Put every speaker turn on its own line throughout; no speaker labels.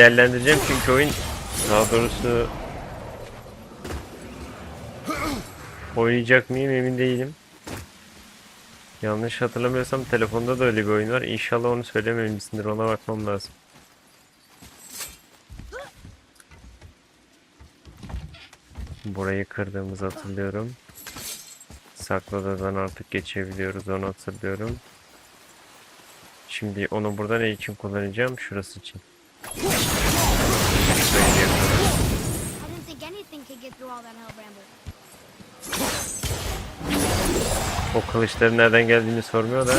değerlendireceğim çünkü oyun daha doğrusu oynayacak mıyım emin değilim. Yanlış hatırlamıyorsam telefonda da öyle bir oyun var. İnşallah onu söylememişsindir. Ona bakmam lazım. Burayı kırdığımızı hatırlıyorum. Saklı odadan artık geçebiliyoruz onu hatırlıyorum. Şimdi onu burada ne için kullanacağım? Şurası için. O kılıçların nereden geldiğini sormuyor da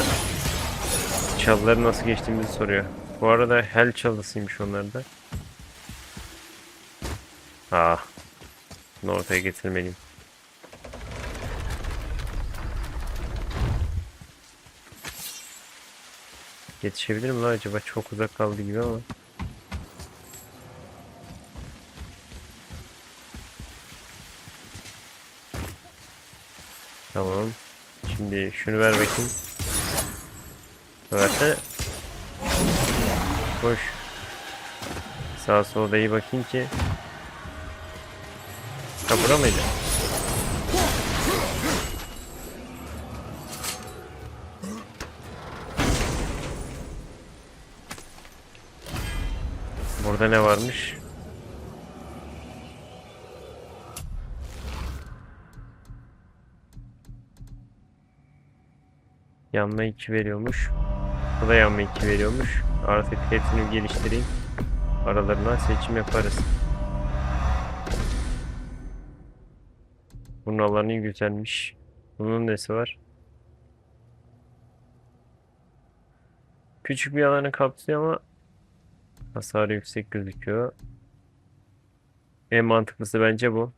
çalıları nasıl geçtiğimizi soruyor. Bu arada hel çalısıymış onlar da. Ah. Bunu ortaya getirmeliyim. Yetişebilir mi lan acaba? Çok uzak kaldı gibi ama. Tamam. Şimdi şunu ver bakayım. Versene. Koş. Sağa sola da iyi bakayım ki. Ha bura mıydı? Burada ne varmış? Yanma 2 veriyormuş. Bu da yanma 2 veriyormuş. Artık hepsini geliştireyim. Aralarına seçim yaparız. Bunun alanı güzelmiş. Bunun nesi var? Küçük bir alanı kapsıyor ama hasarı yüksek gözüküyor. En mantıklısı bence bu.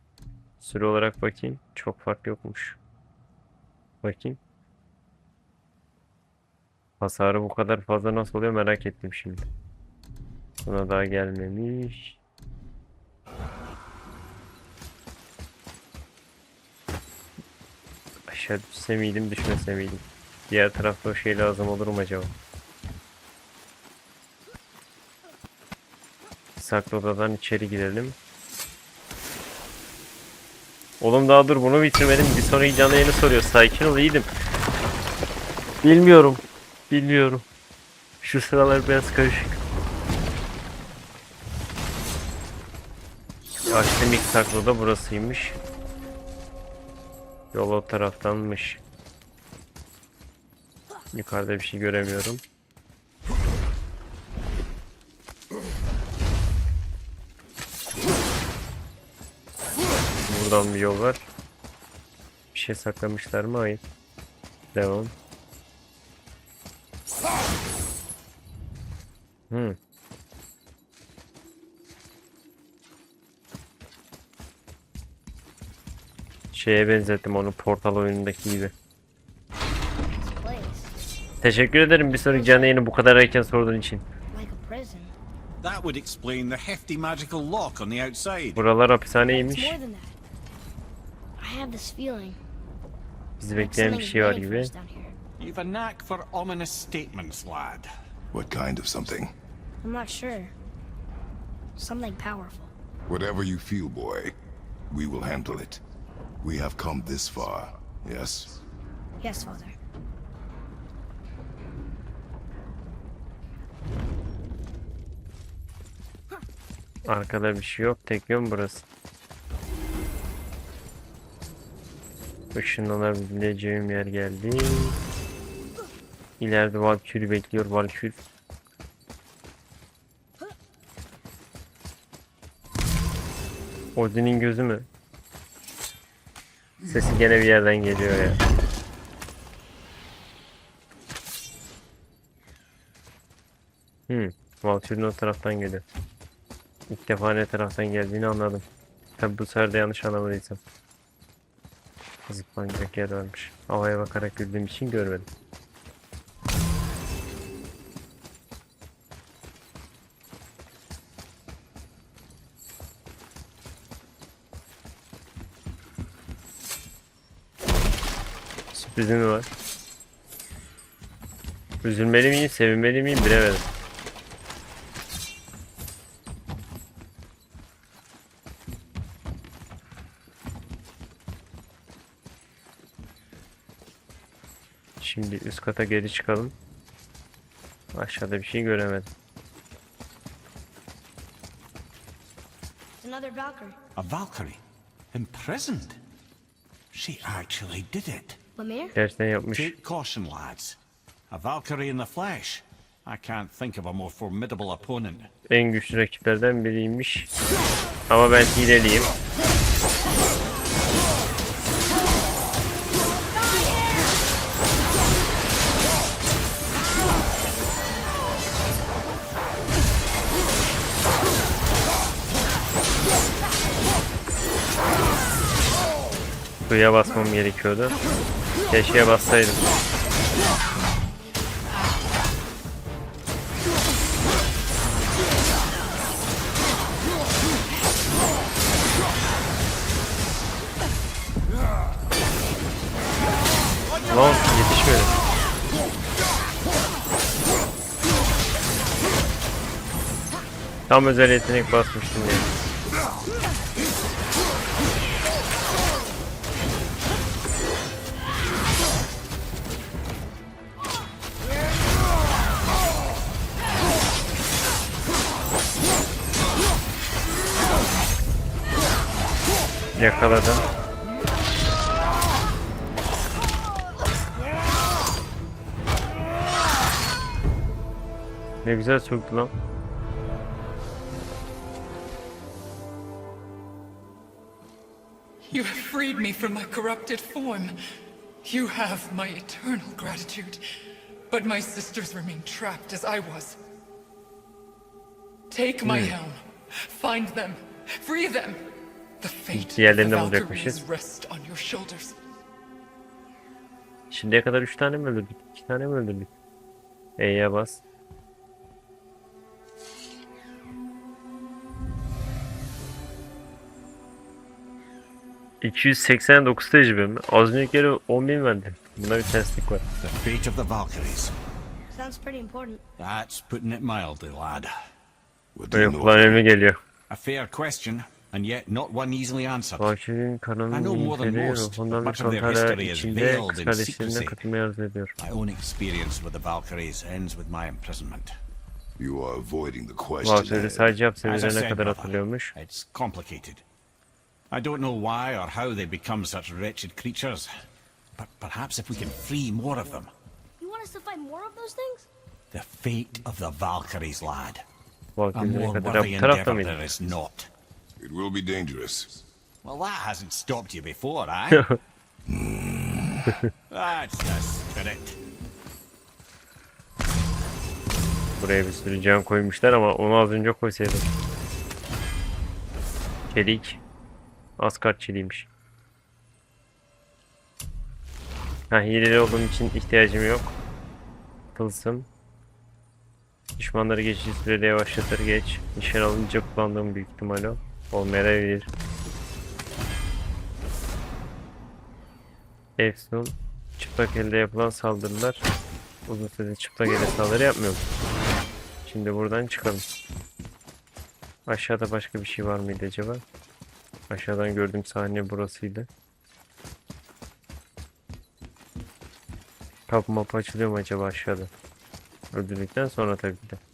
Süre olarak bakayım. Çok fark yokmuş. Bakayım. Hasarı bu kadar fazla nasıl oluyor merak ettim şimdi. Buna daha gelmemiş. Aşağı düşse miydim düşmese miydim? Diğer tarafta o şey lazım olur mu acaba? Saklı odadan içeri girelim. Oğlum daha dur bunu bitirmedim. Bir sonraki canlı yayını soruyor. Sakin ol iyiydim. Bilmiyorum. Bilmiyorum. Şu sıralar biraz karışık. Açtım ilk saklı da burasıymış. Yol o taraftanmış. Yukarıda bir şey göremiyorum. Buradan bir yol var. Bir şey saklamışlar mı? Hayır. Devam. Hmm. Şeye benzettim onu Portal oyunundaki gibi. Teşekkür ederim bir sonraki canlı yayını bu kadar erken sorduğun için.
That would explain the hefty magical lock on the outside.
Buralar hapishaneymiş.
more than that. I have this feeling.
Bizi bekleyen bir şey var gibi.
You've a knack for ominous statements, lad.
What kind of something?
I'm not sure. Something powerful.
Whatever you feel, boy, we will handle it. We have come this far, yes?
Yes, Father.
Arkada bir şey yok. Tek yön burası. Işınlanabileceğim yer geldi. İleride Valkyrie bekliyor. Valkyrie. Odin'in gözü mü? Sesi gene bir yerden geliyor ya. Hmm. Valkyrie'nin o taraftan geliyor. İlk defa ne taraftan geldiğini anladım. Tabi bu sefer de yanlış anlamadıysam. Zıplanacak yer varmış. Havaya bakarak güldüğüm için görmedim. Üzümü var. Üzülmeli miyim, sevinmeli miyim bilemedim. Şimdi üst kata geri çıkalım. Aşağıda bir şey göremedim.
Another Valkyrie.
A Valkyrie? Imprisoned? She actually did it.
Lemire?
Gerçekten yapmış.
Take caution, lads. A Valkyrie in the flesh. I can't think of a more formidable opponent.
En güçlü rakiplerden biriymiş. Ama ben hileliyim. Suya basmam gerekiyordu. Keşke bassaydım. Lan yetişmedi. Tam özel yetenek basmıştım ya. Yakaladım. Ne güzel soktu lan.
You have freed me from my corrupted form. You have my eternal gratitude. But my sisters remain trapped as I was. Take my hmm. helm. Find them. Free them. The fate of
Diğerlerini
the
de
Valkyries
bulacakmışız.
rest on your shoulders.
Şimdiye kadar 3 tane mi öldürdük? 2 tane mi öldürdük? E'ye bas. ...289 tecrübe mi? Az önceki yere 10.000 verdi. Buna bir terslik var.
The fate of the Valkyries.
Sounds pretty important.
That's putting it mildly, lad.
Böyle kulağa önemli geliyor.
A fair question, and yet not one easily answered.
Valkyrie'nin
I
kanının
know more than
neferi
most,
ruhundan bir
much of their
kontrol
history is
içinde
secrecy.
katılmaya arzu ediyor.
My own experience with the Valkyries ends with my imprisonment.
You are avoiding the question.
Valkyrie sadece
said,
kadar hatırlıyormuş.
it's complicated. I don't know why or how they become such wretched creatures, but perhaps if we can free more of them.
You want us to fight more of those things?
The fate of the Valkyries, lad. A more worthy endeavor there is not.
It will be dangerous.
Well, that hasn't stopped you before, eh? That's the spirit.
Buraya bir sürü can koymuşlar ama onu az önce koysaydım. Çelik. Asgard çeliğiymiş. Ha hileli olduğum için ihtiyacım yok. Tılsım. Düşmanları geçici sürede yavaşlatır geç. Nişan alınca kullandığım büyük ihtimal o. Olmayabilir. Efsun. Çıplak elde yapılan saldırılar. Uzun sürede çıplak elde saldırı yapmıyorum. Şimdi buradan çıkalım. Aşağıda başka bir şey var mıydı acaba? Aşağıdan gördüğüm sahne burasıydı. Kapı mapı açılıyor mu acaba aşağıda? Öldürdükten sonra tabii ki de.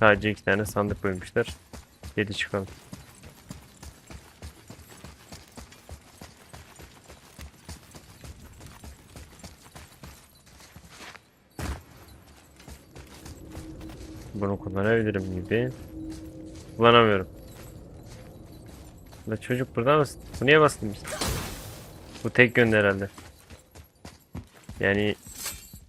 Sadece iki tane sandık koymuşlar. Geri çıkalım. Bunu kullanabilirim gibi. Kullanamıyorum. La çocuk burada mısın? Bu niye bastın biz? Bu tek yönde herhalde. Yani